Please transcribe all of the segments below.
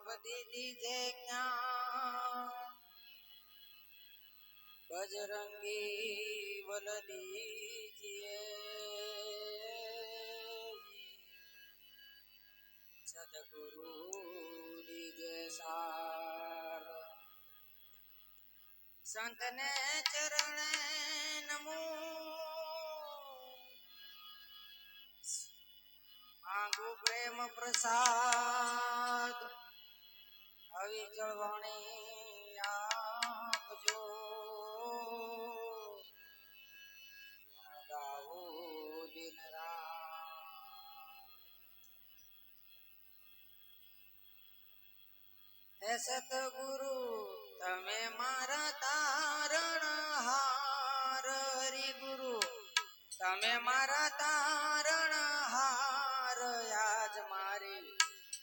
ગણપતિ દીજે ક્યાં બજરંગી વલદીજીએ સદગુરુ દીજે સાર. સંતને ચરણે નમો. માંગુ પ્રેમ પ્રસાદ. આવી જળવાણી આપજો. ગાવો દિન હે સતગુરુ, તમે મારા તારણ હાર હરી ગુરુ. તમે મારા તારણ હાર આજ મારી.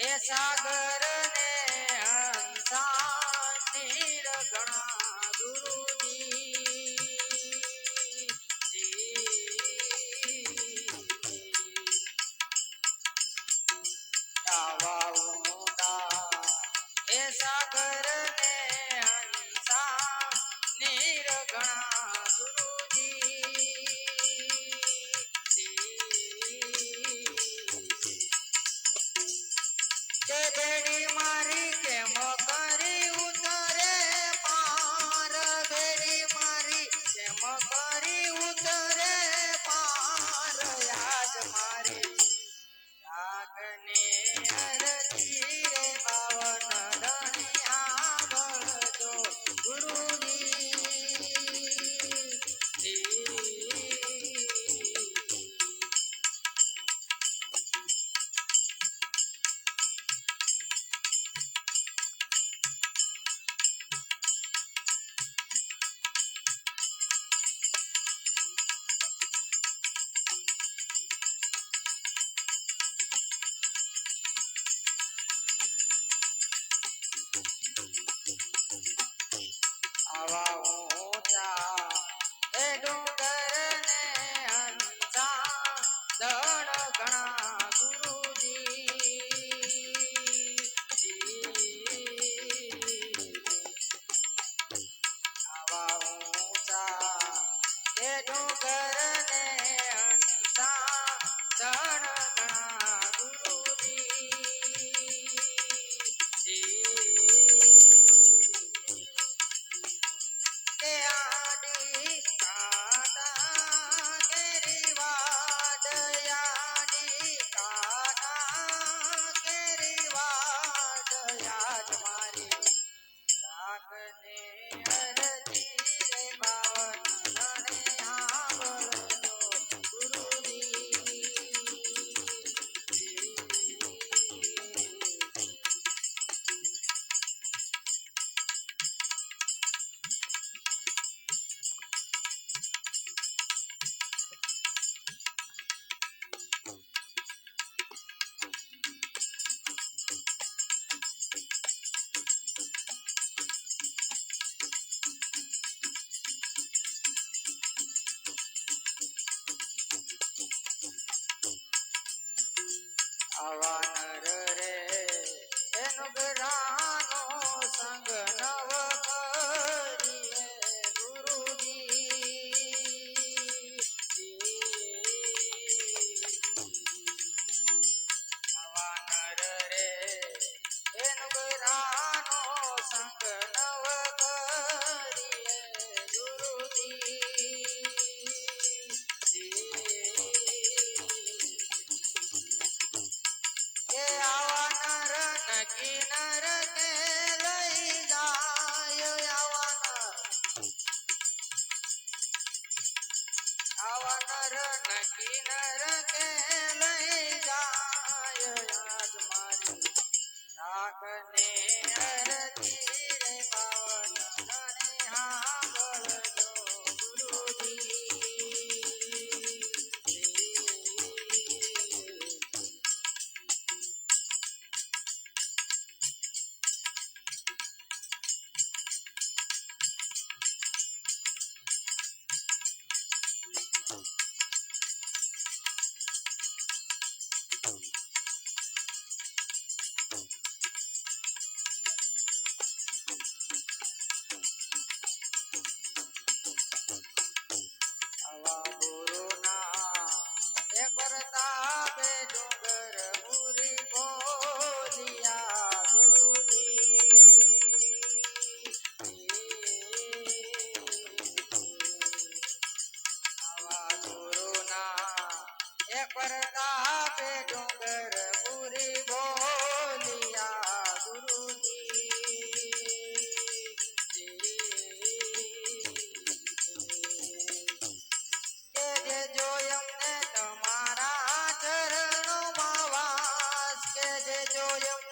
એ સાગર ને નીર ગણા ગુરુજી આવા ઓડા એ સાગર આવા રે એનો ગરા किनारा yo, yo, yo.